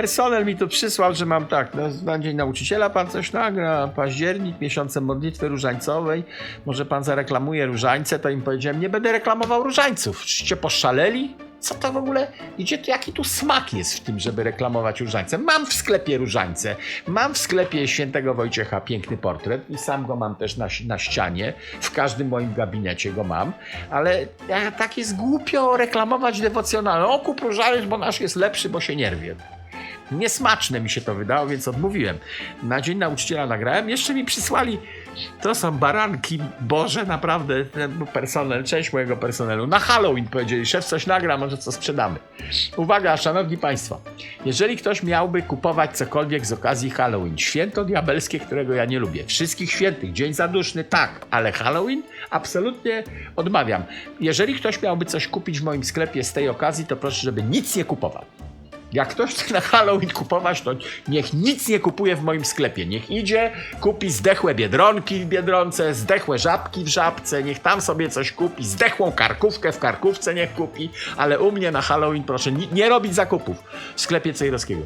personel mi tu przysłał, że mam tak, no, na Dzień Nauczyciela pan coś nagra, październik, miesiące modlitwy różańcowej, może pan zareklamuje różańce, to im powiedziałem, nie będę reklamował różańców. Czyście poszaleli? Co to w ogóle, idzie, jaki tu smak jest w tym, żeby reklamować różańce? Mam w sklepie różańce, mam w sklepie świętego Wojciecha piękny portret i sam go mam też na, na ścianie, w każdym moim gabinecie go mam, ale tak jest głupio reklamować dewocjonalne. O, kup różaniec, bo nasz jest lepszy, bo się nie rwie. Niesmaczne mi się to wydało, więc odmówiłem. Na Dzień Nauczyciela nagrałem. Jeszcze mi przysłali, to są baranki, Boże, naprawdę, ten personel, część mojego personelu. Na Halloween powiedzieli, szef coś nagra, może co sprzedamy. Uwaga, szanowni państwo, jeżeli ktoś miałby kupować cokolwiek z okazji Halloween, święto diabelskie, którego ja nie lubię, wszystkich świętych, dzień zaduszny, tak, ale Halloween absolutnie odmawiam. Jeżeli ktoś miałby coś kupić w moim sklepie z tej okazji, to proszę, żeby nic nie kupował. Jak ktoś chce na Halloween kupować, to niech nic nie kupuje w moim sklepie. Niech idzie, kupi zdechłe biedronki w biedronce, zdechłe żabki w żabce, niech tam sobie coś kupi, zdechłą karkówkę w karkówce niech kupi, ale u mnie na Halloween proszę ni- nie robić zakupów w sklepie Cejrowskiego.